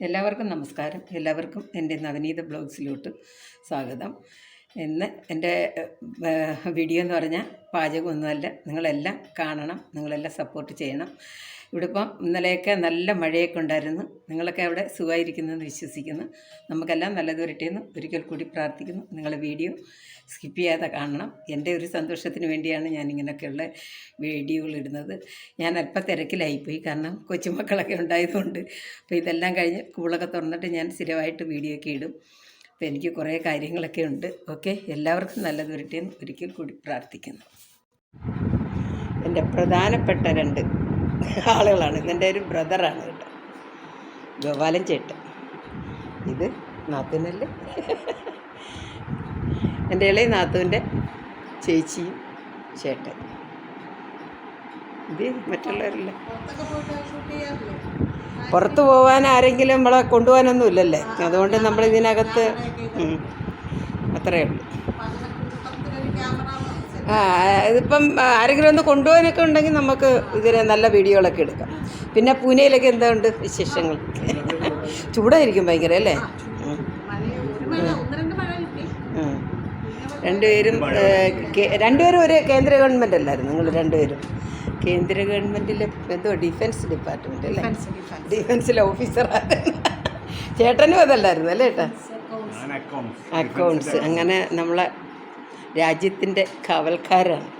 എല്ലാവർക്കും നമസ്കാരം. എല്ലാവർക്കും എന്റെ നവനീത ബ്ലോഗ്സിലോട്ട് സ്വാഗതം. ഇന്ന് എന്റെ വീഡിയോ എന്ന് പറഞ്ഞാൽ പാചകമൊന്നുമല്ല. നിങ്ങളെല്ലാം കാണണം നിങ്ങളെല്ലാം സപ്പോർട്ട് ചെയ്യണം. ഇവിടെ ഇപ്പം ഇന്നലെയൊക്കെ നല്ല മഴയൊക്കെ ഉണ്ടായിരുന്നു. നിങ്ങളൊക്കെ അവിടെ സുഖമായിരിക്കുന്നെന്ന് വിശ്വസിക്കുന്നു. നമുക്കെല്ലാം നല്ലത് വരട്ടെയെന്ന് ഒരിക്കൽ കൂടി പ്രാർത്ഥിക്കുന്നു. നിങ്ങൾ വീഡിയോ സ്കിപ്പ് ചെയ്യാതെ കാണണം. എന്റെ ഒരു സന്തോഷത്തിന് വേണ്ടിയാണ് ഞാൻ ഇങ്ങനെയൊക്കെയുള്ള വീഡിയോകൾ ഇടുന്നത്. ഞാൻ അല്പം തിരക്കിലായിപ്പോയി. കാരണം കൊച്ചുമക്കളൊക്കെ ഉണ്ടായതുകൊണ്ട്. അപ്പോൾ ഇതെല്ലാം കഴിഞ്ഞ് സ്കൂളൊക്കെ തുറന്നിട്ട് ഞാൻ സ്ഥിരമായിട്ട് വീഡിയോ ഒക്കെ ഇടും. അപ്പോൾ എനിക്ക് കുറേ കാര്യങ്ങളൊക്കെ ഉണ്ട്. ഓക്കെ? എല്ലാവർക്കും നല്ലത് വരട്ടെ എന്ന് ഒരിക്കൽ കൂടി പ്രാർത്ഥിക്കുന്നു. എന്റെ പ്രധാനപ്പെട്ട രണ്ട് ആളുകളാണ്. ഇതെന്റെ ഒരു ബ്രദറാണ് കേട്ടോ. ഗോപാലൻ ചേട്ടൻ. ഇത് നാത്തൂനല്ലേ? എന്റെ ഇളയ നാത്തൂന്റെ ചേച്ചിയും ചേട്ടൻ. ഇത് മറ്റുള്ളവരല്ലേ? പുറത്ത് പോകാൻ ആരെങ്കിലും നമ്മളെ കൊണ്ടുപോകാനൊന്നും ഇല്ലല്ലേ? അതുകൊണ്ട് നമ്മൾ ഇതിനകത്ത് അത്രയേ ഉള്ളൂ. ഇതിപ്പം ആരെങ്കിലും ഒന്ന് കൊണ്ടുപോകാനൊക്കെ ഉണ്ടെങ്കിൽ നമുക്ക് ഇതിന് നല്ല വീഡിയോകളൊക്കെ എടുക്കാം. പിന്നെ പൂനെയിലൊക്കെ എന്തുണ്ട് വിശേഷങ്ങൾ? ചൂടായിരിക്കും ഭയങ്കര അല്ലേ. രണ്ടുപേരും രണ്ടുപേരും ഒരേ കേന്ദ്ര ഗവൺമെന്റ് അല്ലായിരുന്നു നിങ്ങൾ രണ്ടുപേരും. കേന്ദ്ര ഗവൺമെന്റിലെ എന്തോ ഡിഫൻസ് ഡിപ്പാർട്ട്മെന്റ് അല്ലേ? ഡിഫൻസിലെ ഓഫീസറാണ്. ചേട്ടനും അതല്ലായിരുന്നു അല്ലേ ചേട്ടാ അക്കൗണ്ട്സ്. അങ്ങനെ നമ്മളെ രാജ്യത്തിന്റെ കാവൽക്കാരാണ്.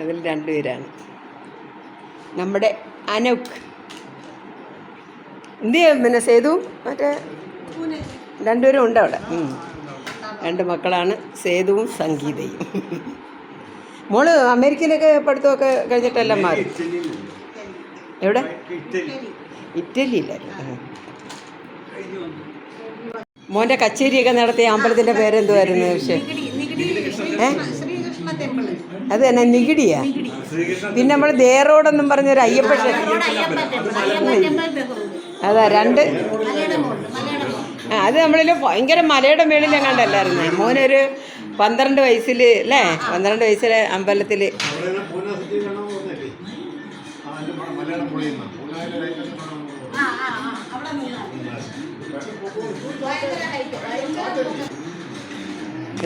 അതിൽ രണ്ടുപേരാണ്. നമ്മുടെ അനുക് എന്ത് ചെയ്യും പിന്നെ സേതു? മറ്റേ രണ്ടുപേരും ഉണ്ട് അവിടെ. രണ്ട് മക്കളാണ് സേതുവും സംഗീതയും. മോൾ അമേരിക്കയിലൊക്കെ പഠിത്തമൊക്കെ കഴിഞ്ഞിട്ടെല്ലാം മാറി. എവിടെ? ഇറ്റലിയിലായിരുന്നു. ആ. മോന്റെ കച്ചേരിയൊക്കെ നടത്തിയ അമ്പലത്തിന്റെ പേരെന്തുമായിരുന്നു പക്ഷെ? ഏ? അത് തന്നെ നികിടിയാ? പിന്നെ നമ്മൾ ദേറോടെന്നും പറഞ്ഞൊരു അയ്യപ്പ അതാ രണ്ട് അത് നമ്മളിൽ ഭയങ്കര മലയുടെ മേളിൽ എങ്ങാണ്ടല്ലായിരുന്നേ? മോനൊരു പന്ത്രണ്ട് വയസ്സിൽ അല്ലേ? പന്ത്രണ്ട് വയസ്സിലെ അമ്പലത്തിൽ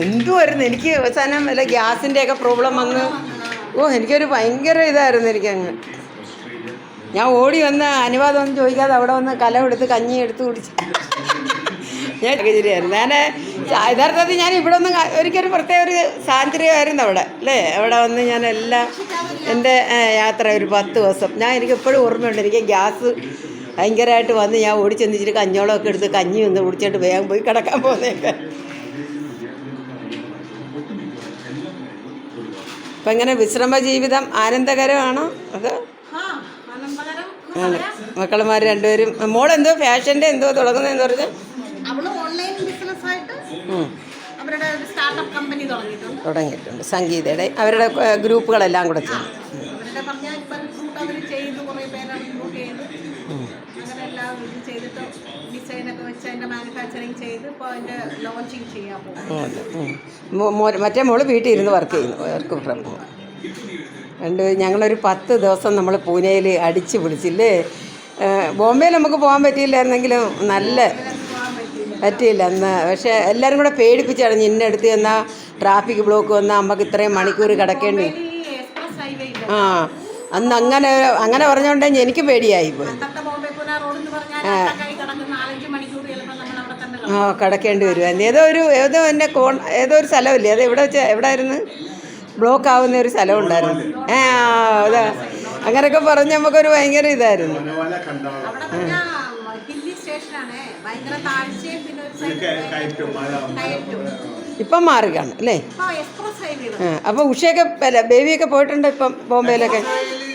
എന്തുമായിരുന്നു എനിക്ക് അവസാനം വല്ല ഗ്യാസിന്റെ ഒക്കെ പ്രോബ്ലം വന്ന് ഓ എനിക്കൊരു ഭയങ്കര ഇതായിരുന്നു എനിക്കങ്ങ്. ഞാൻ ഓടി വന്ന് അനുവാദം ഒന്നും ചോദിക്കാതെ അവിടെ വന്ന് കലം എടുത്ത് കഞ്ഞി എടുത്ത് കുടിച്ച്. ഞാൻ ശരിയായിരുന്നു ഞാൻ യഥാർത്ഥത്തിൽ ഞാൻ ഇവിടെ ഒന്ന് ഒരിക്കലും പ്രത്യേക ഒരു സാന്ദ്രമായിരുന്നു അവിടെ അല്ലേ? അവിടെ വന്ന് ഞാൻ എല്ലാം എന്റെ യാത്ര ഒരു പത്ത് ദിവസം. ഞാൻ എനിക്ക് എപ്പോഴും ഓർമ്മയുണ്ട് എനിക്ക് ഗ്യാസ് ഭയങ്കരമായിട്ട് വന്ന് ഞാൻ ഓടിച്ചെന്നിച്ചിട്ട് കഞ്ഞോളമൊക്കെ എടുത്ത് കഞ്ഞി ഒന്ന് കുടിച്ചിട്ട് വേഗം പോയി കിടക്കാൻ പോകുന്നതൊക്കെ അപ്പം ഇങ്ങനെ വിശ്രമ ജീവിതം ആനന്ദകരമാണോ? അത്? ആണ് മക്കളമാർ രണ്ടുപേരും. എന്തോ ഫാഷന്റെ എന്തോ തുടങ്ങുന്നതെന്ന് പറഞ്ഞു. തുടങ്ങിയിട്ടുണ്ട്. സംഗീതയുടെ അവരുടെ ഗ്രൂപ്പുകളെല്ലാം കൂടെ ചെയ്യും അവരുടെ പറഞ്ഞാൽ ഇപ്പം റിക്രൂട്ട് അവർ ചെയ്ത് കുറേ പേരെ റിക്രൂട്ട് ചെയ്ത് അങ്ങനെ എല്ലാം ഇത് ചെയ്തിട്ട് ഡിസൈനൊക്കെ വെച്ച് അതിന്റെ മാനുഫാക്ചറിങ് ചെയ്ത് ഇപ്പോൾ അതിന്റെ ലോഞ്ചിങ് ചെയ്യാൻ പോകും മറ്റേ മോൾ വീട്ടിൽ ഇരുന്ന് വർക്ക് ചെയ്യുന്നു. വർക്ക് ഫ്രം ഹോം രണ്ട് ഞങ്ങളൊരു പത്ത് ദിവസം നമ്മൾ പൂനെയിൽ അടിച്ച് പിടിച്ചില്ലേ? ബോംബെയിൽ നമുക്ക് പോകാൻ പറ്റിയില്ലായിരുന്നെങ്കിലും? നല്ല. പറ്റിയില്ല അന്ന്. പക്ഷേ എല്ലാവരും കൂടെ പേടിപ്പിച്ചാണ് ഇന്ന അടുത്ത് ചെന്നാൽ ട്രാഫിക് ബ്ലോക്ക് വന്നാൽ നമുക്ക് ഇത്രയും മണിക്കൂർ കിടക്കേണ്ടി ആ. അന്ന് അങ്ങനെ അങ്ങനെ പറഞ്ഞുകൊണ്ടെങ്കിൽ എനിക്ക് പേടിയായി പോയി പണ്ടത്തെ ബോംബെ പൂന റോഡ് എന്ന് പറഞ്ഞാൽ കൈ കിടന്ന് നാലഞ്ച് മണിക്കൂർ ചിലപ്പോൾ നമ്മൾ അവിടെ തന്നെ ആ കിടക്കേണ്ടി വരുമായിരുന്നു ഏതോ ഒരു ഏതോ എന്റെ കോൺ ഏതോ ഒരു സ്ഥലമില്ലേ? അത് എവിടെ വെച്ച് എവിടെയായിരുന്നു ബ്ലോക്ക് ആവുന്ന ഒരു സ്ഥലം ഉണ്ടായിരുന്നു. ഏ അതാ. അങ്ങനെയൊക്കെ പറഞ്ഞ് നമുക്കൊരു ഭയങ്കര ഇതായിരുന്നു. ഇപ്പം മാറുകയാണ് അല്ലേ? അപ്പോൾ ഉഷയൊക്കെ അല്ല ബേബിയൊക്കെ പോയിട്ടുണ്ട് ഇപ്പം ബോംബെയിലൊക്കെ? ആയിരുന്നു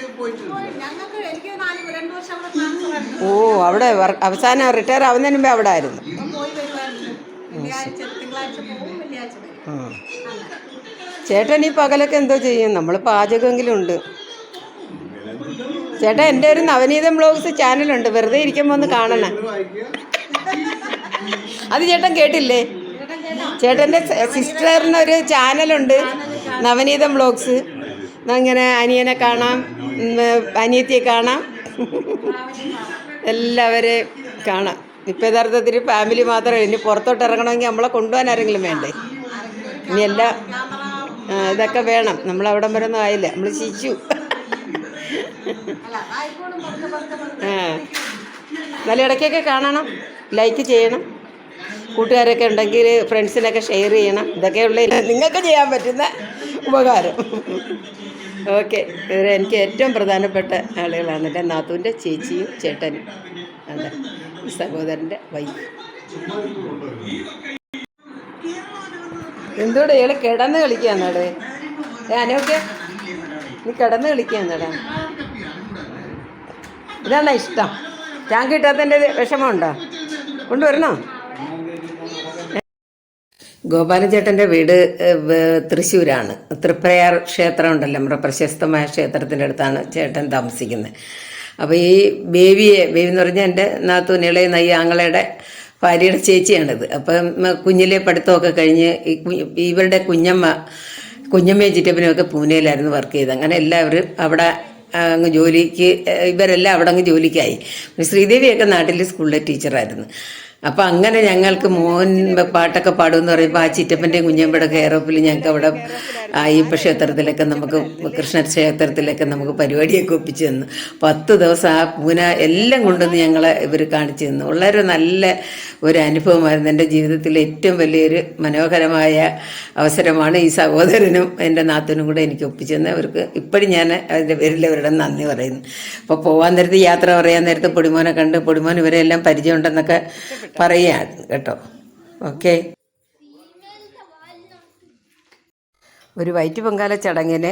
ഓ അവിടെ അവസാനം റിട്ടയർ ആവുന്നതിന് മുമ്പേ അവിടെ ആയിരുന്നു അപ്പം പോയി വരുമായിരുന്നു വെള്ളിയാഴ്ച തിങ്കളാഴ്ച പോകും വെള്ളിയാഴ്ച വരും ആ. അങ്ങനെ ചേട്ടൻ ഈ പകലൊക്കെ എന്തോ ചെയ്യും. നമ്മൾ പാചകമെങ്കിലും ഉണ്ട് ചേട്ടാ എന്റെ ഒരു നവനീതം ബ്ലോഗ്സ് ചാനലുണ്ട്. വെറുതെ ഇരിക്കുമ്പോൾ ഒന്ന് കാണണം. അത് ചേട്ടൻ കേട്ടില്ലേ? ചേട്ടന്റെ സിസ്റ്ററിനൊരു ചാനലുണ്ട്. നവനീതം ബ്ലോഗ്സ് അങ്ങനെ അനിയനെ കാണാം. അനിയത്തിയെ കാണാം. എല്ലാവരെയും കാണാം. ഇപ്പം യഥാർത്ഥത്തിൽ ഫാമിലി മാത്രമേ ഇനി പുറത്തോട്ട് ഇറങ്ങണമെങ്കിൽ നമ്മളെ കൊണ്ടുപോകാൻ ആരെങ്കിലും വേണ്ടേ? ഇനി എല്ലാ ഇതൊക്കെ വേണം. നമ്മൾ അവിടം വരെ ഒന്നും ആയില്ല. നമ്മൾ ചിരിച്ചു ആ. എന്നാലും ഇടയ്ക്കൊക്കെ കാണണം. ലൈക്ക് ചെയ്യണം. കൂട്ടുകാരൊക്കെ ഉണ്ടെങ്കിൽ ഫ്രണ്ട്സിനൊക്കെ ഷെയർ ചെയ്യണം. ഇതൊക്കെ ഇതൊക്കെയുള്ള നിങ്ങൾക്ക് ചെയ്യാൻ പറ്റുന്ന ഉപകാരം. ഓക്കെ ഇവർ എനിക്ക് ഏറ്റവും പ്രധാനപ്പെട്ട ആളുകളാണ് എന്റെ നാത്തൂന്റെ ചേച്ചിയും ചേട്ടനും. അതെ. സഹോദരന്റെ വൈഫ് എന്തോടെ ഇയാൾ കിടന്ന് കളിക്കാന്നാടേ ഏ അനോക്കെ നീ കിടന്ന് കളിക്കാന്നാടാ ഇതാണ് ഇഷ്ടം? ഞാൻ കിട്ടാത്തതിന്റെ വിഷമമുണ്ടോ? കൊണ്ടുവരണോ? ഗോപാലചേട്ടന്റെ വീട് തൃശ്ശൂരാണ്. തൃപ്രയാർ ക്ഷേത്രം ഉണ്ടല്ലോ നമ്മുടെ പ്രശസ്തമായ ക്ഷേത്രത്തിന്റെ അടുത്താണ് ചേട്ടൻ താമസിക്കുന്നത്. അപ്പോൾ ഈ ബേബിയെ ബേബി എന്ന് പറഞ്ഞാൽ എന്റെ നാത്തൂനിളെ നയ്യ ആങ്ങളയുടെ ഭാര്യയുടെ ചേച്ചിയാണിത്. അപ്പം കുഞ്ഞിലെ പഠിത്തമൊക്കെ കഴിഞ്ഞ് ഇവരുടെ കുഞ്ഞമ്മ കുഞ്ഞമ്മയും ചിറ്റപ്പനുമൊക്കെ പൂനെയിലായിരുന്നു വർക്ക് ചെയ്തത്. അങ്ങനെ എല്ലാവരും അവിടെ അങ്ങ് ജോലിക്ക് ഇവരെല്ലാം അവിടെ അങ്ങ് ജോലിക്കായി. ശ്രീദേവിയൊക്കെ നാട്ടിൽ സ്കൂളിലെ ടീച്ചറായിരുന്നു. അപ്പം അങ്ങനെ ഞങ്ങൾക്ക് മോൻ പാട്ടൊക്കെ പാടുമെന്ന് പറയുമ്പോൾ ആ ചിറ്റപ്പന്റെയും കുഞ്ഞമ്മയുടെ കെയർ ഓഫിൽ ഞങ്ങൾക്ക് അവിടെ അയ്യപ്പ ക്ഷേത്രത്തിലൊക്കെ നമുക്ക് കൃഷ്ണ ക്ഷേത്രത്തിലൊക്കെ നമുക്ക് പരിപാടിയൊക്കെ ഒപ്പിച്ച് തന്നു. പത്ത് ദിവസം ആ പൂന എല്ലാം കൊണ്ടുവന്ന് ഞങ്ങളെ ഇവർ കാണിച്ചു തന്നു. വളരെ നല്ല ഒരു അനുഭവമായിരുന്നു. എന്റെ ജീവിതത്തിലെ ഏറ്റവും വലിയൊരു മനോഹരമായ അവസരമാണ് ഈ സഹോദരനും എന്റെ നാത്തനും കൂടെ എനിക്ക് ഒപ്പിച്ചു തന്നെ അവർക്ക് ഇപ്പോഴും ഞാൻ അതിന്റെ പേരിൽ അവരുടെ നന്ദി പറയുന്നു. അപ്പോൾ പോകാൻ നേരത്ത് യാത്ര പറയാൻ നേരത്തെ പൊടിമോനെ കണ്ട് പൊടിമോൻ ഇവരെല്ലാം പരിചയമുണ്ടെന്നൊക്കെ പറയുകയാണ് കേട്ടോ. ഓക്കെ. ഒരു വൈറ്റ് പൊങ്കാല ചടങ്ങിന്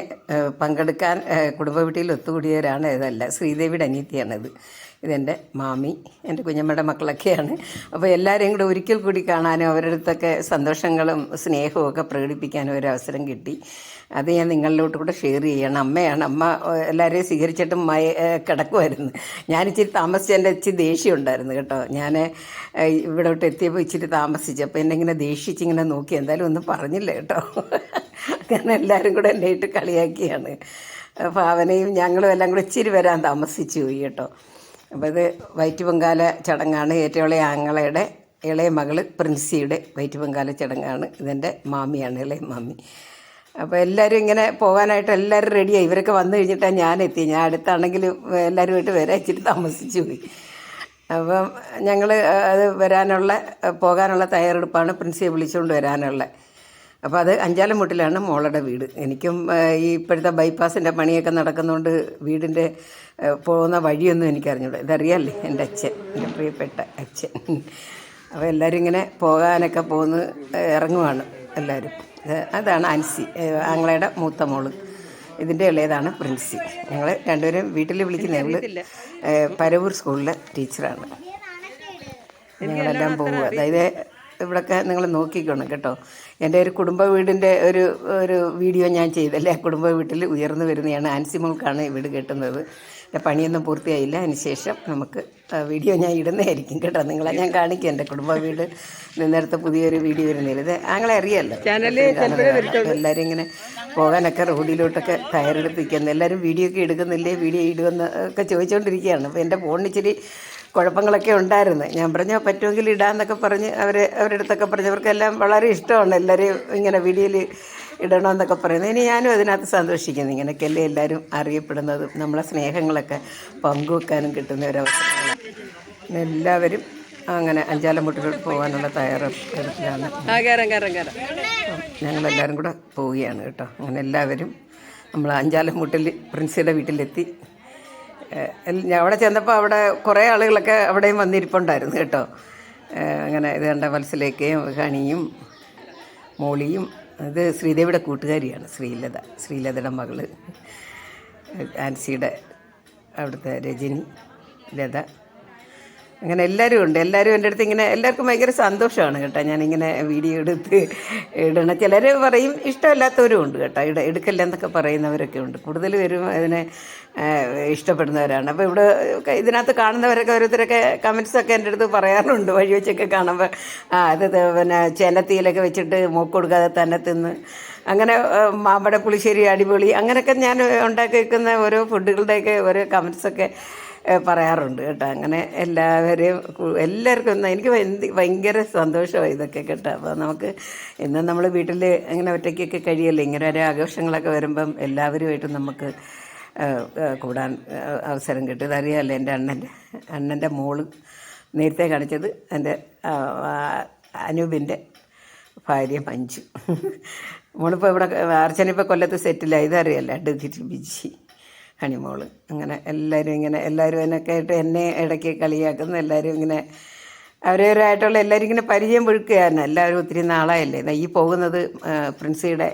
പങ്കെടുക്കാൻ കുടുംബ വീട്ടിൽ ഒത്തുകൂടിയവരാണ് ഇതല്ല. ശ്രീദേവിയുടെ അനിയത്തിയാണിത്. ഇതെന്റെ മാമി എന്റെ കുഞ്ഞമ്മയുടെ മക്കളൊക്കെയാണ്. അപ്പോൾ എല്ലാവരെയും കൂടെ ഒരിക്കൽ കൂടി കാണാനും അവരുടെ അടുത്തൊക്കെ സന്തോഷങ്ങളും സ്നേഹവും ഒക്കെ പ്രകടിപ്പിക്കാനും ഒരു അവസരം കിട്ടി. അത് ഞാൻ നിങ്ങളിലോട്ട് കൂടെ ഷെയർ ചെയ്യണം. അമ്മയാണ്. അമ്മ എല്ലാവരെയും സ്വീകരിച്ചിട്ടും മയ കിടക്കുമായിരുന്നു ഞാൻ ഇച്ചിരി താമസിച്ച് എന്റെ ഇച്ചിരി ദേഷ്യം ഉണ്ടായിരുന്നു കേട്ടോ. ഞാൻ ഇവിടോട്ട് എത്തിയപ്പോൾ ഇച്ചിരി താമസിച്ചു അപ്പോൾ എന്നെ ഇങ്ങനെ ദേഷ്യിച്ച് ഇങ്ങനെ നോക്കി എന്തായാലും ഒന്നും പറഞ്ഞില്ല കേട്ടോ. അങ്ങനെ എല്ലാവരും കൂടെ എന്റെ ഇട്ട് കളിയാക്കിയാണ് അവനെയും ഞങ്ങളും എല്ലാം കൂടെ ഇച്ചിരി വരാൻ താമസിച്ചു പോയി കേട്ടോ. അപ്പോൾ ഇത് വൈറ്റ് പൊങ്കാല ചടങ്ങാണ്. ഏറ്റവും ആങ്ങളയുടെ ഇളയ മകൾ പ്രിൻസിയുടെ വൈറ്റ് പൊങ്കാല ചടങ്ങാണ്. ഇതെന്റെ മാമിയാണ് ഇളയ മാമി. അപ്പോൾ എല്ലാവരും ഇങ്ങനെ പോകാനായിട്ട് എല്ലാവരും റെഡിയായി ഇവരൊക്കെ വന്നു കഴിഞ്ഞിട്ടാണ് ഞാനെത്തി ഞാൻ അടുത്താണെങ്കിൽ എല്ലാവരുമായിട്ട് വരാൻ ഇച്ചിരി താമസിച്ചു പോയി. അപ്പം ഞങ്ങൾ അത് വരാനുള്ള പോകാനുള്ള തയ്യാറെടുപ്പാണ് പ്രിൻസിയെ വിളിച്ചുകൊണ്ട് വരാനുള്ള. അപ്പോൾ അത് അഞ്ചാലം മുട്ടിലാണ് മോളുടെ വീട്. എനിക്കും ഈ ഇപ്പോഴത്തെ ബൈപ്പാസിന്റെ പണിയൊക്കെ നടക്കുന്നതുകൊണ്ട് വീടിന്റെ പോകുന്ന വഴിയൊന്നും എനിക്കറിഞ്ഞൂടെ. ഇതറിയാമല്ലേ എന്റെ അച്ഛൻ എന്റെ പ്രിയപ്പെട്ട അച്ഛൻ. അപ്പോൾ എല്ലാവരും ഇങ്ങനെ പോകാനൊക്കെ പോന്ന് ഇറങ്ങുവാണ് എല്ലാവരും അതാണ് അൻസി ആങ്ങളയുടെ മൂത്ത മോൾ. ഇതിന്റെ ഇളയതാണ് പ്രിൻസി. ഞങ്ങൾ രണ്ടുപേരും വീട്ടിൽ വിളിക്കുന്ന ഞങ്ങൾ പരവൂർ സ്കൂളിലെ ടീച്ചറാണ്. ഞങ്ങളെല്ലാം പോകുക അതായത് ഇവിടെയൊക്കെ നിങ്ങൾ നോക്കിക്കോണം കേട്ടോ. എന്റെ ഒരു കുടുംബ വീടിന്റെ ഒരു ഒരു വീഡിയോ ഞാൻ ചെയ്തല്ലേ? കുടുംബ വീട്ടിൽ ഉയർന്നു വരുന്നതാണ് ആൻസിമോൾക്കാണ് വീട് കെട്ടുന്നത്. പണിയൊന്നും പൂർത്തിയായില്ല. അതിനുശേഷം നമുക്ക് വീഡിയോ ഞാൻ ഇടുന്നതായിരിക്കും കേട്ടോ. നിങ്ങളെ ഞാൻ കാണിക്കും. എന്റെ കുടുംബ വീട് നിന്നെടുത്ത പുതിയൊരു വീഡിയോ വരുന്നില്ല ഇത് ഞങ്ങളെ അറിയാമല്ലോ എല്ലാവരും ഇങ്ങനെ പോകാനൊക്കെ റോഡിലോട്ടൊക്കെ തയ്യാറെടുപ്പിക്കുന്നു. എല്ലാവരും വീഡിയോ ഒക്കെ എടുക്കുന്നില്ലേ? വീഡിയോ ഇടുമെന്ന് ഒക്കെ ചോദിച്ചുകൊണ്ടിരിക്കുകയാണ് അപ്പോൾ എന്റെ ഫോണിന് ഇച്ചിരി കുഴപ്പങ്ങളൊക്കെ ഉണ്ടായിരുന്നു. ഞാൻ പറഞ്ഞു പറ്റുമെങ്കിൽ ഇടാന്നൊക്കെ പറഞ്ഞ് അവർ അവരുടെ അടുത്തൊക്കെ പറഞ്ഞ്. അവർക്കെല്ലാം വളരെ ഇഷ്ടമാണ് എല്ലാവരെയും ഇങ്ങനെ വീഡിയോയിൽ ഇടണമെന്നൊക്കെ പറയുന്നത്. ഇനി ഞാനും അതിനകത്ത് സന്തോഷിക്കുന്നു. ഇങ്ങനെയൊക്കെയല്ലേ എല്ലാവരും അറിയപ്പെടുന്നതും നമ്മളെ സ്നേഹങ്ങളൊക്കെ പങ്കുവെക്കാനും കിട്ടുന്ന ഒരവസരമാണ് എല്ലാവരും അങ്ങനെ അഞ്ചാലമ്പുട്ടിലോട്ട് പോകാനുള്ള തയ്യാറെടുപ്പിലാണ് ഞങ്ങളെല്ലാവരും കൂടെ പോവുകയാണ് കേട്ടോ. അങ്ങനെ എല്ലാവരും നമ്മൾ അഞ്ചാലമ്പുട്ടിൽ പ്രിൻസിയുടെ വീട്ടിലെത്തി. ഞാൻ അവിടെ ചെന്നപ്പോൾ അവിടെ കുറേ ആളുകളൊക്കെ അവിടെയും വന്നിരിപ്പുണ്ടായിരുന്നു കേട്ടോ. അങ്ങനെ ഇത് കണ്ട മത്സലേക്കയും ഹണിയും മോളിയും. ഇത് ശ്രീദേവിയുടെ കൂട്ടുകാരിയാണ് ശ്രീലത ശ്രീലതയുടെ മകൾ. ആൻസിയുടെ അവിടുത്തെ രജനി ലത അങ്ങനെ എല്ലാവരും ഉണ്ട്. എല്ലാവരും എന്റെ അടുത്ത് ഇങ്ങനെ എല്ലാവർക്കും ഭയങ്കര സന്തോഷമാണ് കേട്ടോ. ഞാനിങ്ങനെ വീഡിയോ എടുത്ത് ഇടണം. ചിലർ പറയും ഇഷ്ടമല്ലാത്തവരും ഉണ്ട് കേട്ടോ. ഇട എടുക്കല്ല എന്നൊക്കെ പറയുന്നവരൊക്കെ ഉണ്ട്. കൂടുതൽ പേരും അതിനെ ഇഷ്ടപ്പെടുന്നവരാണ്. അപ്പോൾ ഇവിടെ ഇതിനകത്ത് കാണുന്നവരൊക്കെ ഓരോരുത്തരൊക്കെ കമൻസൊക്കെ എന്റെ അടുത്ത് പറയാറുണ്ട്. വഴി വെച്ചൊക്കെ കാണുമ്പോൾ അത് പിന്നെ ചേനത്തീയിലൊക്കെ വെച്ചിട്ട് മൂക്ക് കൊടുക്കാതെ തന്നെ തിന്ന് അങ്ങനെ മാമ്പട പുളിശ്ശേരി അടിപൊളി അങ്ങനെയൊക്കെ ഞാൻ ഉണ്ടാക്കി വെക്കുന്ന ഓരോ ഫുഡുകളുടെയൊക്കെ ഓരോ കമൻസൊക്കെ പറയാറുണ്ട് കേട്ടോ. അങ്ങനെ എല്ലാവരെയും എല്ലാവർക്കും ഒന്ന് എനിക്ക് ഭയങ്കര- സന്തോഷമായി ഇതൊക്കെ കേട്ടോ. അപ്പോൾ നമുക്ക് ഇന്ന് നമ്മൾ വീട്ടിൽ ഇങ്ങനെ ഒറ്റയ്ക്കൊക്കെ കഴിയല്ലേ? ഇങ്ങനെ ഒരു ആഘോഷങ്ങളൊക്കെ വരുമ്പം എല്ലാവരുമായിട്ട് നമുക്ക് കൂടാൻ അവസരം കിട്ടും. ഇതറിയാമല്ലോ എന്റെ അണ്ണന്റെ അണ്ണന്റെ മോൾ നേരത്തെ കാണിച്ചത് എന്റെ അനൂപിന്റെ ഭാര്യ മഞ്ജു. മോളിപ്പോൾ ഇവിടെ അർച്ചന ഇപ്പോൾ കൊല്ലത്ത് സെറ്റിലായി. ഇതറിയാലോ ഡിജിറ്റൽ ബിജി. ഹണിമോൾ. അങ്ങനെ എല്ലാവരും ഇങ്ങനെ എല്ലാവരും എന്നൊക്കെ ആയിട്ട് എന്നെ ഇടയ്ക്ക് കളിയാക്കുന്നു എല്ലാവരും ഇങ്ങനെ അവരവരായിട്ടുള്ള എല്ലാവരും ഇങ്ങനെ പരിചയം പുഴുക്കുകയാണ് എല്ലാവരും ഒത്തിരി നാളായല്ലേ? ഈ പോകുന്നത് പ്രിൻസിയുടെ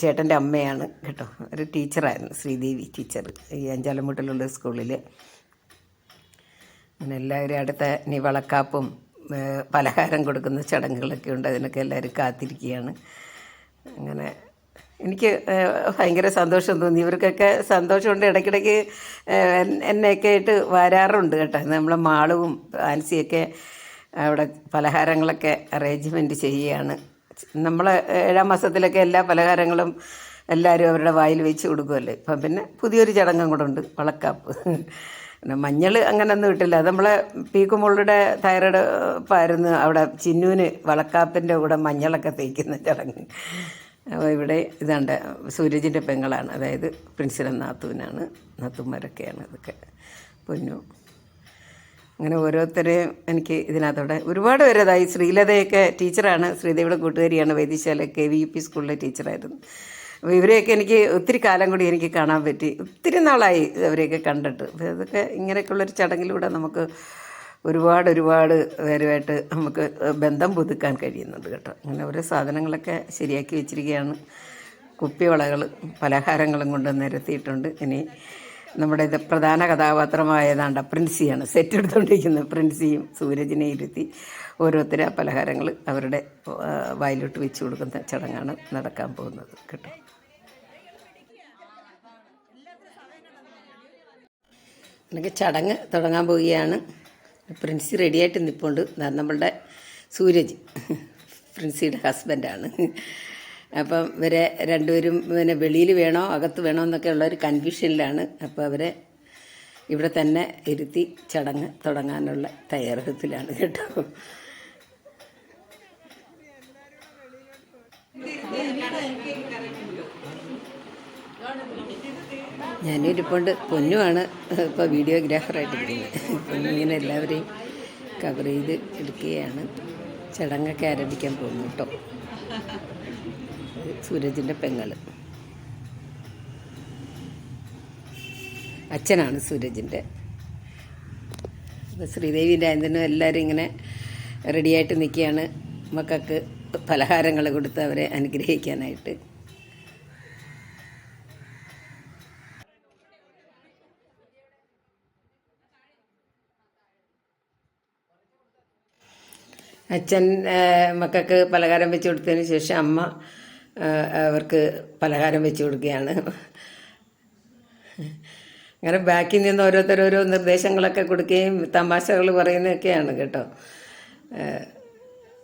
ചേട്ടന്റെ അമ്മയാണ് കേട്ടോ. ഒരു ടീച്ചറായിരുന്നു ശ്രീദേവി ടീച്ചർ ഈ അഞ്ചാലമുട്ടിലുള്ള സ്കൂളിൽ അങ്ങനെ എല്ലാവരും അടുത്ത നിവളക്കാപ്പും പലഹാരം കൊടുക്കുന്ന ചടങ്ങുകളൊക്കെ ഉണ്ട്. അതിനൊക്കെ എല്ലാവരും കാത്തിരിക്കുകയാണ്. അങ്ങനെ എനിക്ക് ഭയങ്കര സന്തോഷം തോന്നി. ഇവർക്കൊക്കെ സന്തോഷമുണ്ട്. ഇടയ്ക്കിടയ്ക്ക് എന്നെയൊക്കെ ആയിട്ട് വരാറുണ്ട് കേട്ടോ. നമ്മളെ മാളവും ആൻസിയൊക്കെ അവിടെ പലഹാരങ്ങളൊക്കെ അറേഞ്ച്മെന്റ് ചെയ്യുകയാണ്. നമ്മൾ ഏഴാം മാസത്തിലൊക്കെ എല്ലാ പലഹാരങ്ങളും എല്ലാവരും അവരുടെ വായിൽ വെച്ച് കൊടുക്കുമല്ലേ ഇപ്പം പിന്നെ പുതിയൊരു ചടങ്ങും കൂടെ ഉണ്ട്. വളക്കാപ്പ്. പിന്നെ മഞ്ഞൾ അങ്ങനെയൊന്നും ഇട്ടില്ല. നമ്മളെ പീക്കുമുള്ളുടെ തൈറോയ്ഡ് ആയിരുന്നു അവിടെ ചിന്നുവിന് വളക്കാപ്പിന്റെ കൂടെ മഞ്ഞളൊക്കെ തേക്കുന്ന ചടങ്ങ്. അപ്പോൾ ഇവിടെ ഇതാണ്ട് സൂരജിന്റെ പെങ്ങളാണ്. അതായത് പ്രിൻസിലൻ നാത്തൂനാണ്. നാത്തൂന്മാരൊക്കെയാണ് ഇതൊക്കെ. പൊന്നു. അങ്ങനെ ഓരോരുത്തരെയും എനിക്ക് ഇതിനകത്തോടെ ഒരുപാട് പേര് അതായി. ശ്രീലതയൊക്കെ ടീച്ചറാണ്. ശ്രീദേവിയുടെ കൂട്ടുകാരിയാണ്. വൈദ്യശാല കെ വി യു പി സ്കൂളിലെ ടീച്ചറായിരുന്നു. അപ്പോൾ ഇവരെയൊക്കെ എനിക്ക് ഒത്തിരി കാലം കൂടി എനിക്ക് കാണാൻ പറ്റി. ഒത്തിരി നാളായി അവരെയൊക്കെ കണ്ടിട്ട്. അപ്പോൾ ഇതൊക്കെ ഇങ്ങനെയൊക്കെയുള്ളൊരു ചടങ്ങിലൂടെ നമുക്ക് ഒരുപാട് ഒരുപാട് പേരുമായിട്ട് നമുക്ക് ബന്ധം പുതുക്കാൻ കഴിയുന്നുണ്ട് കേട്ടോ. അങ്ങനെ ഓരോ സാധനങ്ങളൊക്കെ ശരിയാക്കി വെച്ചിരിക്കുകയാണ്. കുപ്പിവളകൾ പലഹാരങ്ങളും കൊണ്ട് നിരത്തിയിട്ടുണ്ട്. ഇനി നമ്മുടെ ഇത് പ്രധാന കഥാപാത്രമായതാണ്ട പ്രിൻസിയാണ്. സെറ്റ് എടുത്തുകൊണ്ടിരിക്കുന്നത് പ്രിൻസിയും സൂരജിനെ ഇരുത്തി ഓരോരുത്തരും പലഹാരങ്ങൾ അവരുടെ വായിലോട്ട് വെച്ച് കൊടുക്കുന്ന ചടങ്ങാണ് നടക്കാൻ പോകുന്നത് കേട്ടോ. എനിക്ക് ചടങ്ങ് തുടങ്ങാൻ പോവുകയാണ്. പ്രിൻസി റെഡിയായിട്ട് നിൽപ്പുണ്ട് നമ്മളുടെ സൂരജ് പ്രിൻസിയുടെ ഹസ്ബൻഡാണ് അപ്പം ഇവരെ രണ്ടുപേരും പിന്നെ വെളിയിൽ വേണോ അകത്ത് വേണോ എന്നൊക്കെ ഉള്ള ഒരു കൺഫ്യൂഷനിലാണ് അപ്പോൾ അവരെ ഇവിടെ തന്നെ ഇരുത്തി ചടങ്ങ് തുടങ്ങാനുള്ള തയ്യാറെടുപ്പിലാണ് കേട്ടോ ഞാനിരിപ്പുണ്ട് പൊന്നുമാണ് ഇപ്പോൾ വീഡിയോഗ്രാഫറായിട്ടിരിക്കുന്നത്. പൊന്നു ഇങ്ങനെ എല്ലാവരെയും കവർ ചെയ്ത് എടുക്കുകയാണ്. ചടങ്ങൊക്കെ ആരംഭിക്കാൻ പോകുന്നു കേട്ടോ. സൂരജിന്റെ പെങ്ങൾ അച്ഛനാണ് സൂരജിന്റെ അപ്പോൾ ശ്രീദേവി രാജനും എല്ലാവരും ഇങ്ങനെ റെഡിയായിട്ട് നിൽക്കുകയാണ്. മക്കൾക്ക് പലഹാരങ്ങൾ കൊടുത്ത് അവരെ അനുഗ്രഹിക്കാനായിട്ട്. അച്ഛൻ മക്കൾക്ക് പലഹാരം വെച്ച് കൊടുത്തതിന് ശേഷം അമ്മ അവർക്ക് പലഹാരം വെച്ച് കൊടുക്കുകയാണ്. അങ്ങനെ ബാക്കിൽ നിന്ന് ഓരോരുത്തരോരോ നിർദ്ദേശങ്ങളൊക്കെ കൊടുക്കുകയും തമാശകൾ പറയുന്നതൊക്കെയാണ് കേട്ടോ.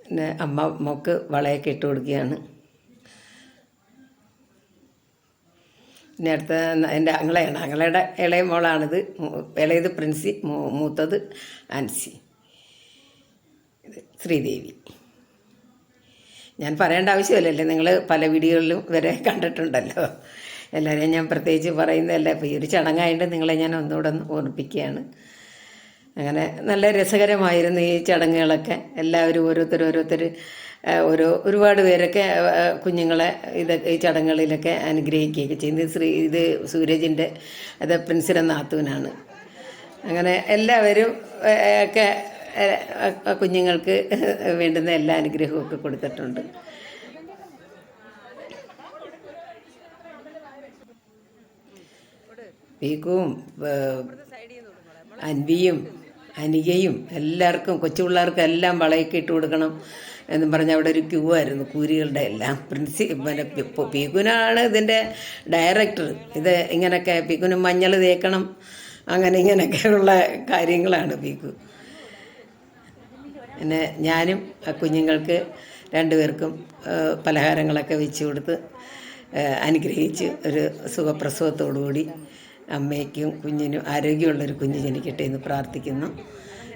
പിന്നെ അമ്മ മോക്ക് വളയൊക്കെ ഇട്ട് കൊടുക്കുകയാണ്. പിന്നെ അടുത്ത എന്റെ അങ്ങളയാണ് അങ്ങളയുടെ ഇളയ മോളാണിത്. ഇളയത് പ്രിൻസി മൂത്തത് ആൻസി ശ്രീദേവി. ഞാൻ പറയേണ്ട ആവശ്യമില്ലല്ലേ നിങ്ങൾ പല വീഡിയോകളിലും വരെ കണ്ടിട്ടുണ്ടല്ലോ. എല്ലാവരെയും ഞാൻ പ്രത്യേകിച്ച് പറയുന്നതല്ല അപ്പോൾ ഈ ഒരു ചടങ്ങായിട്ട് നിങ്ങളെ ഞാൻ ഒന്നുകൂടെ ഒന്ന് ഓർമ്മിപ്പിക്കുകയാണ്. അങ്ങനെ നല്ല രസകരമായിരുന്നു ഈ ചടങ്ങുകളൊക്കെ. എല്ലാവരും ഓരോരുത്തർ ഓരോരുത്തർ ഓരോ ഒരുപാട് പേരൊക്കെ കുഞ്ഞുങ്ങളെ ഇതൊക്കെ ഈ ചടങ്ങുകളിലൊക്കെ അനുഗ്രഹിക്കുകയൊക്കെ ചെയ്യുന്നത് ശ്രീ ഇത് സൂരജിന്റെ അത് പ്രിൻസിലെ നാത്തൂനാണ്. അങ്ങനെ എല്ലാവരും ഒക്കെ കുഞ്ഞുങ്ങൾക്ക് വേണ്ടുന്ന എല്ലാ അനുഗ്രഹവും ഒക്കെ കൊടുത്തിട്ടുണ്ട് പീക്കും അൻവിയും അനികയും എല്ലാവർക്കും കൊച്ചു പിള്ളേർക്കും എല്ലാം വളയൊക്കെ ഇട്ട് കൊടുക്കണം എന്നും പറഞ്ഞ് അവിടെ ഒരു ക്യൂ ആയിരുന്നു കൂരികളുടെ എല്ലാം. പ്രിൻസി പിന്നെ പീക്കുനാണ് ഇതിന്റെ ഡയറക്ടർ. ഇത് ഇങ്ങനെയൊക്കെ പീക്കുനും മഞ്ഞൾ തേക്കണം അങ്ങനെ ഇങ്ങനെയൊക്കെയുള്ള കാര്യങ്ങളാണ് പീക്കു പിന്നെ ഞാനും കുഞ്ഞുങ്ങൾക്ക് രണ്ടുപേർക്കും പലഹാരങ്ങളൊക്കെ വെച്ച് കൊടുത്ത് അനുഗ്രഹിച്ച് ഒരു സുഖപ്രസവത്തോടുകൂടി അമ്മയ്ക്കും കുഞ്ഞിനും ആരോഗ്യമുള്ളൊരു കുഞ്ഞ് ജനിക്കട്ടെ എന്ന് പ്രാർത്ഥിക്കുന്നു.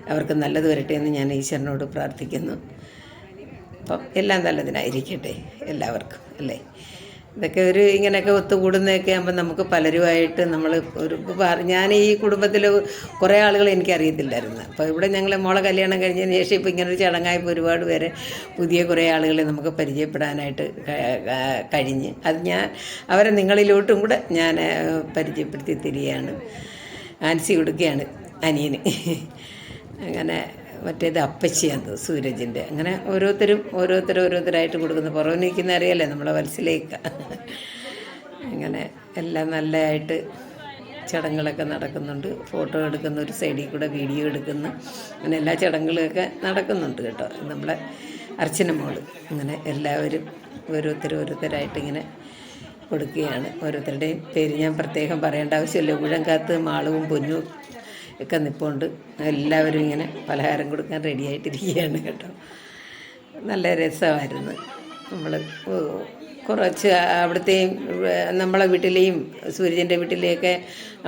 അവർക്ക് നല്ലത് വരട്ടെ എന്ന് ഞാൻ ഈശ്വരനോട് പ്രാർത്ഥിക്കുന്നു. അപ്പം എല്ലാം നല്ലതിനായിരിക്കട്ടെ എല്ലാവർക്കും അല്ലേ? ഇതൊക്കെ ഒരു ഇങ്ങനെയൊക്കെ ഒത്തുകൂടുന്നതൊക്കെ ആകുമ്പോൾ നമുക്ക് പലരുമായിട്ട് നമ്മൾ ഒരു ഞാൻ ഈ കുടുംബത്തിൽ കുറേ ആളുകൾ എനിക്കറിയത്തില്ലായിരുന്നു. അപ്പോൾ ഇവിടെ ഞങ്ങൾ മോളെ കല്യാണം കഴിഞ്ഞതിന് ശേഷം ഇപ്പോൾ ഇങ്ങനെ ഒരു ചടങ്ങായപ്പോൾ ഒരുപാട് പേരെ പുതിയ കുറേ ആളുകളെ നമുക്ക് പരിചയപ്പെടാനായിട്ട് കഴിഞ്ഞ്. അത് ഞാൻ അവരെ നിങ്ങളിലോട്ടും കൂടെ ഞാൻ പരിചയപ്പെടുത്തി തരികയാണ്. ആൻസി കൊടുക്കുകയാണ് അനിയന്. അങ്ങനെ മറ്റേത് അപ്പച്ചിയാണ് സൂരജിന്റെ അങ്ങനെ ഓരോരുത്തരും ഓരോരുത്തരും ഓരോരുത്തരായിട്ട് കൊടുക്കുന്നു. പുറമെ നിൽക്കുന്ന അറിയാലേ നമ്മളെ മനസ്സിലേക്ക്. അങ്ങനെ എല്ലാം നല്ലതായിട്ട് ചടങ്ങുകളൊക്കെ നടക്കുന്നുണ്ട്. ഫോട്ടോ എടുക്കുന്ന ഒരു സൈഡിൽ കൂടെ വീഡിയോ എടുക്കുന്നു. അങ്ങനെ എല്ലാ ചടങ്ങുകളൊക്കെ നടക്കുന്നുണ്ട് കേട്ടോ. നമ്മളെ അർച്ചന മോൾ. അങ്ങനെ എല്ലാവരും ഓരോരുത്തർ ഓരോരുത്തരായിട്ട് ഇങ്ങനെ കൊടുക്കുകയാണ്. ഓരോരുത്തരുടെയും പേര് ഞാൻ പ്രത്യേകം പറയേണ്ട ആവശ്യമില്ല. ഉഴങ്കാത്ത് മാളവും പൊന്നും ഒക്കെ നിൽപ്പുണ്ട് എല്ലാവരും ഇങ്ങനെ പലഹാരം കൊടുക്കാൻ റെഡി ആയിട്ടിരിക്കുകയാണ് കേട്ടോ. നല്ല രസമായിരുന്നു. നമ്മൾ കുറച്ച് അവിടുത്തെയും നമ്മളെ വീട്ടിലെയും സൂര്യന്റെ വീട്ടിലെയൊക്കെ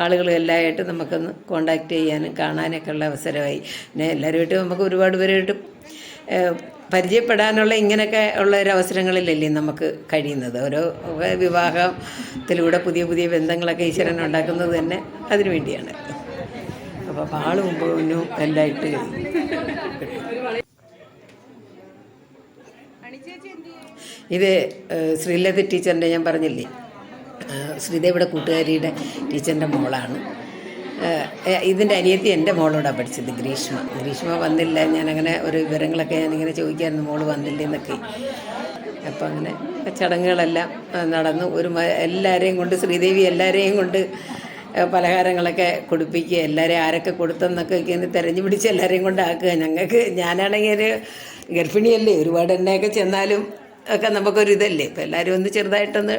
ആളുകളും എല്ലാമായിട്ട് നമുക്കൊന്ന് കോണ്ടാക്ട് ചെയ്യാനും കാണാനൊക്കെ ഉള്ള അവസരമായി. പിന്നെ എല്ലാവരുമായിട്ടും നമുക്ക് ഒരുപാട് പേരായിട്ട് പരിചയപ്പെടാനുള്ള ഇങ്ങനെയൊക്കെ ഉള്ള ഒരു അവസരങ്ങളിലല്ലേ നമുക്ക് കഴിയുന്നത്. ഓരോ വിവാഹത്തിലൂടെ പുതിയ പുതിയ ബന്ധങ്ങളൊക്കെ ഈശ്വരൻ ഉണ്ടാക്കുന്നത് തന്നെ അതിനു വേണ്ടിയാണ്. അപ്പോൾ പാളും മുമ്പ് എല്ലാം ഇട്ട് ഇത് ശ്രീലത ടീച്ചറിന്റെ ഞാൻ പറഞ്ഞില്ലേ? ശ്രീദേവിയുടെ കൂട്ടുകാരിയുടെ ടീച്ചറിന്റെ മോളാണ്. ഇതിന്റെ അനിയത്തി എന്റെ മോളോടാണ് പഠിച്ചത് ഗ്രീഷ്മ. ഗ്രീഷ്മ വന്നില്ല ഞാനങ്ങനെ ഒരു വിവരങ്ങളൊക്കെ ഞാനിങ്ങനെ ചോദിക്കായിരുന്നു മോൾ വന്നില്ല എന്നൊക്കെ. അപ്പം അങ്ങനെ ചടങ്ങുകളെല്ലാം നടന്നു. ഒരു എല്ലാവരെയും കൊണ്ട് ശ്രീദേവി എല്ലാവരെയും കൊണ്ട് പലഹാരങ്ങളൊക്കെ കൊടുപ്പിക്കുക എല്ലാവരെയും ആരൊക്കെ കൊടുത്തെന്നൊക്കെ ഇങ്ങനെ തിരഞ്ഞു പിടിച്ച് എല്ലാവരെയും കൊണ്ടാക്കുക. ഞങ്ങൾക്ക് ഞാനാണെങ്കിൽ ഒരു ഗർഭിണിയല്ലേ ഒരുപാട് എണ്ണയൊക്കെ ചെന്നാലും ഒക്കെ നമുക്കൊരു ഇതല്ലേ. ഇപ്പം എല്ലാവരും ഒന്ന് ചെറുതായിട്ടൊന്ന്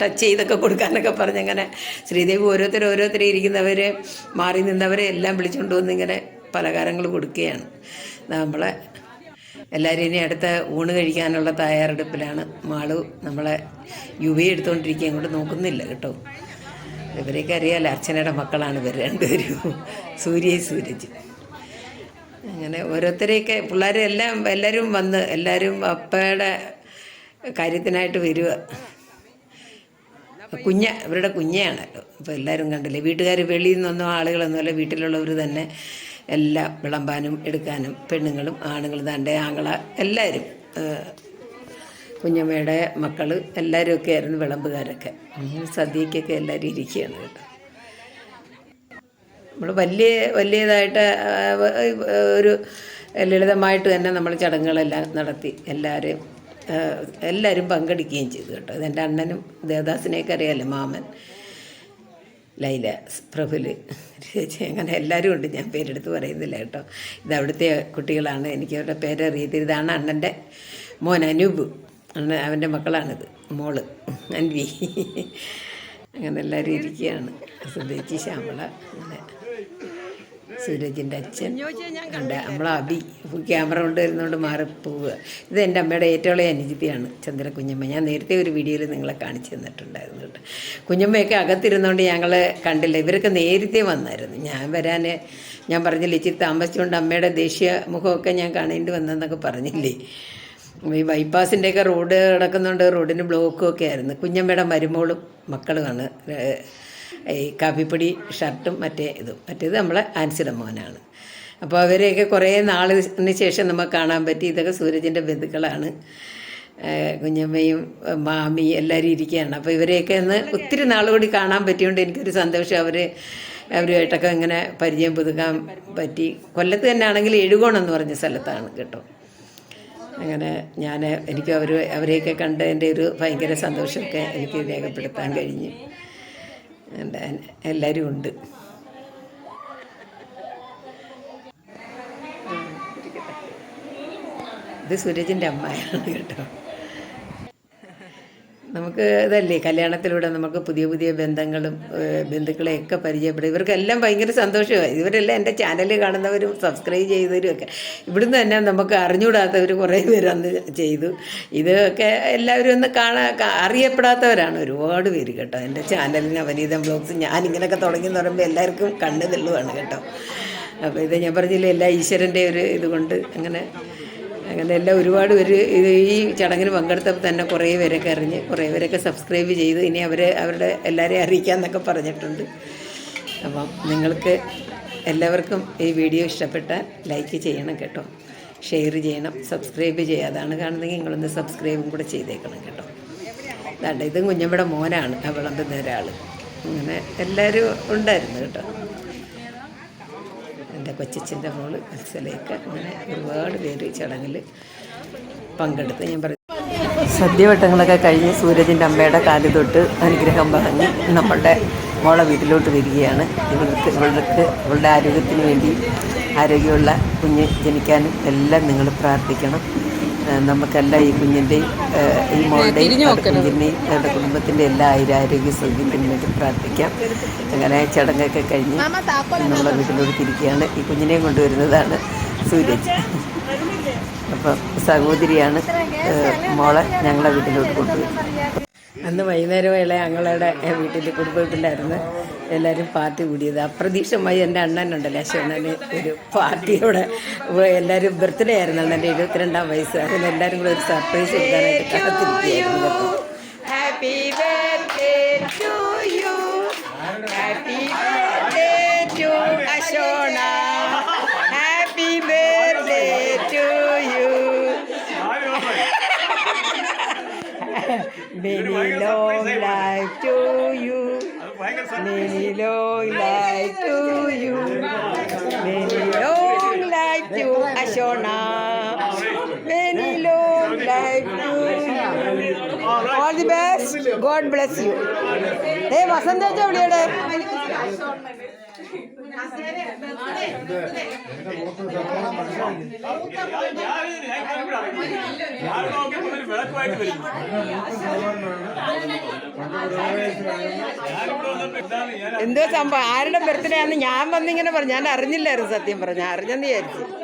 ടച്ച് ചെയ്തൊക്കെ കൊടുക്കാനൊക്കെ പറഞ്ഞ് അങ്ങനെ ശ്രീദേവി ഓരോരുത്തർ ഓരോരുത്തരും ഇരിക്കുന്നവരെ മാറി നിന്നവരെ എല്ലാം വിളിച്ചുകൊണ്ട് വന്ന് ഇങ്ങനെ പലഹാരങ്ങൾ കൊടുക്കുകയാണ്. നമ്മളെ എല്ലാവരും ഇനി അടുത്ത ഊണ് കഴിക്കാനുള്ള തയ്യാറെടുപ്പിലാണ്. മാളു നമ്മളെ യുവി എടുത്തുകൊണ്ടിരിക്കുക അങ്ങോട്ട് നോക്കുന്നില്ല കേട്ടോ. ഇവരെയൊക്കെ അറിയാലോ അർച്ചനയുടെ മക്കളാണ് ഇവർ രണ്ടുപേരും. സൂര്യ സൂരജ്. അങ്ങനെ ഓരോരുത്തരെയൊക്കെ പിള്ളേരെല്ലാം എല്ലാവരും വന്ന് എല്ലാവരും അപ്പയുടെ കാര്യത്തിനായിട്ട് വരിക. കുഞ്ഞ ഇവരുടെ കുഞ്ഞയാണല്ലോ. അപ്പോൾ എല്ലാവരും കണ്ടില്ലേ വീട്ടുകാർ വെളിയിൽ നിന്നൊന്നും ആളുകളൊന്നുമല്ല വീട്ടിലുള്ളവർ തന്നെ എല്ലാം വിളമ്പാനും എടുക്കാനും പെണ്ണുങ്ങളും ആണുങ്ങളും തന്റെ ആങ്ങള എല്ലാവരും കുഞ്ഞമ്മയുടെ മക്കൾ എല്ലാവരും ഒക്കെ ആയിരുന്നു വിളമ്പുകാരൊക്കെ. സദ്യക്കൊക്കെ എല്ലാവരും ഇരിക്കുകയാണ് കേട്ടോ. നമ്മൾ വലിയ വലിയതായിട്ട് ഒരു ലളിതമായിട്ട് തന്നെ നമ്മൾ ചടങ്ങുകളെല്ലാം നടത്തി എല്ലാവരെയും ആ, എല്ലാവരും പങ്കെടുക്കുകയും ചെയ്തു കേട്ടോ. അതെന്റെ അണ്ണനും ദേവദാസിനെയൊക്കെ അറിയാമല്ലോ മാമൻ ലൈല രേച്ചി അങ്ങനെ എല്ലാവരും ഉണ്ട്. ഞാൻ പേരെടുത്ത് പറയുന്നില്ല കേട്ടോ. ഇത് അവിടുത്തെ കുട്ടികളാണ്. എനിക്ക് അവരുടെ പേരറിയത്തില്ല. ഇതാണ് അണ്ണന്റെ മോൻ അനൂപ്. അണ്ണൻ അവന്റെ മക്കളാണിത് മോൾ അൻവി. അങ്ങനെ എല്ലാവരും ഇരിക്കുകയാണ്. സുധേച്ചി ശ്യാമള അങ്ങനെ സൂരജിന്റെ അച്ഛൻ ഉണ്ട് നമ്മളെ അബി. ക്യാമറ കൊണ്ട് വരുന്നതുകൊണ്ട് മാറി പോവുക ഇത് എന്റെ അമ്മയുടെ ഏറ്റവും അനുജിതിയാണ് ചന്ദ്ര കുഞ്ഞമ്മ. ഞാൻ നേരത്തെ ഒരു വീഡിയോയിൽ നിങ്ങളെ കാണിച്ചു തന്നിട്ടുണ്ടായിരുന്നു കേട്ടോ. കുഞ്ഞമ്മയൊക്കെ അകത്തിരുന്നുകൊണ്ട് ഞങ്ങൾ കണ്ടില്ല. ഇവരൊക്കെ നേരത്തെ വന്നായിരുന്നു. ഞാൻ വരാൻ ഞാൻ പറഞ്ഞില്ലേ ഇച്ചിരി താമസിച്ചുകൊണ്ട് അമ്മയുടെ ദേശീയ മുഖമൊക്കെ ഞാൻ കാണേണ്ടി വന്നെന്നൊക്കെ പറഞ്ഞില്ലേ. ഈ ബൈപ്പാസിന്റെയൊക്കെ റോഡ് കിടക്കുന്നുണ്ട് റോഡിന് ബ്ലോക്കും ഒക്കെ ആയിരുന്നു. കുഞ്ഞമ്മയുടെ മരുമോളും മക്കളുമാണ്. ഈ കാപ്പിപ്പൊടി ഷർട്ടും മറ്റേ ഇതും. മറ്റേത് നമ്മളെ ആൻസിയുടെ മോനാണ്. അപ്പോൾ അവരെയൊക്കെ കുറേ നാളിന് ശേഷം നമുക്ക് കാണാൻ പറ്റി. ഇതൊക്കെ സൂരജിന്റെ ബന്ധുക്കളാണ്. കുഞ്ഞമ്മയും മാമിയും മാമി എല്ലാവരും ഇരിക്കുകയാണ്. അപ്പോൾ ഇവരെയൊക്കെ ഒന്ന് ഒത്തിരി നാളുകൂടി കാണാൻ പറ്റിയോണ്ട് എനിക്കൊരു സന്തോഷം. അവർ അവരുമായിട്ടൊക്കെ ഇങ്ങനെ പരിചയം പുതുക്കാൻ പറ്റി. കൊല്ലത്ത് തന്നെ ആണെങ്കിൽ എഴുകോണം എന്ന് പറഞ്ഞ സ്ഥലത്താണ് കേട്ടോ. അങ്ങനെ ഞാൻ എനിക്ക് അവർ അവരെയൊക്കെ കണ്ട് എന്റെ ഒരു ഭയങ്കര സന്തോഷമൊക്കെ എനിക്ക് രേഖപ്പെടുത്താൻ കഴിഞ്ഞു. എല്ലാവരും ഉണ്ട്. ഇത് സൂരജിന്റെ അമ്മയാണ് കേട്ടോ. നമുക്ക് ഇതല്ലേ കല്യാണത്തിലൂടെ നമുക്ക് പുതിയ പുതിയ ബന്ധങ്ങളും ബന്ധുക്കളെയൊക്കെ പരിചയപ്പെടും. ഇവർക്കെല്ലാം ഭയങ്കര സന്തോഷമായി. ഇവരെല്ലാം എന്റെ ചാനൽ കാണുന്നവരും സബ്സ്ക്രൈബ് ചെയ്തവരും ഒക്കെ. ഇവിടുന്ന് തന്നെ നമുക്ക് അറിഞ്ഞുകൂടാത്തവർ കുറേ പേര് അന്ന് ചെയ്തു. ഇതൊക്കെ എല്ലാവരും ഒന്ന് കാണാൻ അറിയപ്പെടാത്തവരാണ് ഒരുപാട് പേര് കേട്ടോ. എന്റെ ചാനലിന് അവനീതം ബ്ലോഗ്സ് ഞാനിങ്ങനെയൊക്കെ തുടങ്ങി എന്ന് പറയുമ്പോൾ എല്ലാവർക്കും കണ്ടതുള്ളതാണ് കേട്ടോ. അപ്പോൾ ഇത് ഞാൻ പറഞ്ഞില്ല എല്ലാ ഈശ്വരന്റെ ഒരു ഇതുകൊണ്ട് അങ്ങനെ അങ്ങനെ എല്ലാം ഒരുപാട് പേര് ഈ ചടങ്ങിന് പങ്കെടുത്തപ്പോൾ തന്നെ കുറേ പേരൊക്കെ അറിഞ്ഞ് കുറേ പേരൊക്കെ സബ്സ്ക്രൈബ് ചെയ്ത് ഇനി അവരെ അവരുടെ എല്ലാവരെയും അറിയിക്കാമെന്നൊക്കെ പറഞ്ഞിട്ടുണ്ട്. അപ്പം നിങ്ങൾക്ക് എല്ലാവർക്കും ഈ വീഡിയോ ഇഷ്ടപ്പെട്ടാൽ ലൈക്ക് ചെയ്യണം കേട്ടോ. ഷെയർ ചെയ്യണം സബ്സ്ക്രൈബ് ചെയ്യുക. അതാണ് കാണുന്നെങ്കിൽ നിങ്ങളൊന്ന് സബ്സ്ക്രൈബും കൂടെ ചെയ്തേക്കണം കേട്ടോ. അതാണ്ട് ഇത് കുഞ്ഞമ്മയുടെ മോനാണ് ആ വിളമ്പുന്ന ഒരാൾ അങ്ങനെ എല്ലാവരും ഉണ്ടായിരുന്നു കേട്ടോ. എന്റെ കൊച്ചച്ഛന്റെ മോൾ വത്സലയൊക്കെ അങ്ങനെ ഒരുപാട് പേര് ചടങ്ങിൽ പങ്കെടുത്ത് ഞാൻ പറഞ്ഞു സദ്യവട്ടങ്ങളൊക്കെ കഴിഞ്ഞ് സൂരജിന്റെ അമ്മയുടെ കാൽ തൊട്ട് അനുഗ്രഹം പറഞ്ഞ് നമ്മളുടെ മോളെ വീട്ടിലോട്ട് വരികയാണ്. ഇവൾക്ക് ഇവൾക്ക് ഇവളുടെ ആരോഗ്യത്തിന് വേണ്ടി ആരോഗ്യമുള്ള കുഞ്ഞ് ജനിക്കാനും എല്ലാം നിങ്ങൾ പ്രാർത്ഥിക്കണം. നമുക്കെല്ലാം ഈ കുഞ്ഞിന്റെയും ഈ മോളുടെയും കുഞ്ഞിന്റെയും അവരുടെ കുടുംബത്തിന്റെ എല്ലാ ആയിരാരോഗ്യ സൗകര്യത്തിനും വേണ്ടി പ്രാർത്ഥിക്കാം. അങ്ങനെ ചടങ്ങൊക്കെ കഴിഞ്ഞ് നമ്മളെ വീട്ടിലോട്ട് തിരിക്കുകയാണ് ഈ കുഞ്ഞിനെയും കൊണ്ടുവരുന്നതാണ് സൂരജ് അപ്പം സഹോദരിയാണ് മോളെ ഞങ്ങളെ വീട്ടിലോട്ട് കൊണ്ടുവരുന്നത്. അന്ന് വൈകുന്നേരം വേള ഞങ്ങളുടെ വീട്ടിൽ കുടുംബത്തിലായിരുന്നു. എല്ലാവരും പാർട്ടി കൂടിയത്. അപ്രതീക്ഷമായി എന്റെ അണ്ണനുണ്ടല്ലോ അശ്വണ്ണന് ഒരു പാർട്ടിയോടെ എല്ലാവരും ബർത്ത്ഡേ ആയിരുന്നു അണ്ണന്റെ എഴുപത്തിരണ്ടാം വയസ്സ്. അതിന് എല്ലാവരും കൂടെ ഒരു സർപ്രൈസ് കൊടുക്കാനായിട്ട് കാത്തിരിക്കുകയായിരുന്നു. Many long life to you. Many long life to you. Many long life to Ashona. Many long life to you. All the best. God bless you. Hey, എന്തോ സംഭവം? ആരുടെ ബർത്ത്ഡേ ആണെന്ന് ഞാൻ വന്നിങ്ങനെ പറഞ്ഞു. ഞാൻ അറിഞ്ഞില്ലായിരുന്നു സത്യം പറഞ്ഞു. അറിഞ്ഞെന്ന് വിചാരിച്ചു.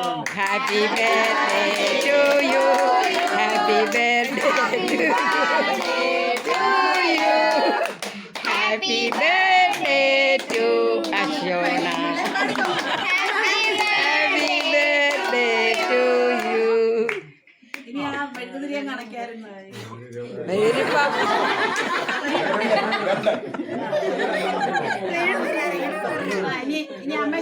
Happy birthday to you happy birthday to you happy birthday to Ashona happy birthday to you very. പാപ്പ ഇനി അമ്മ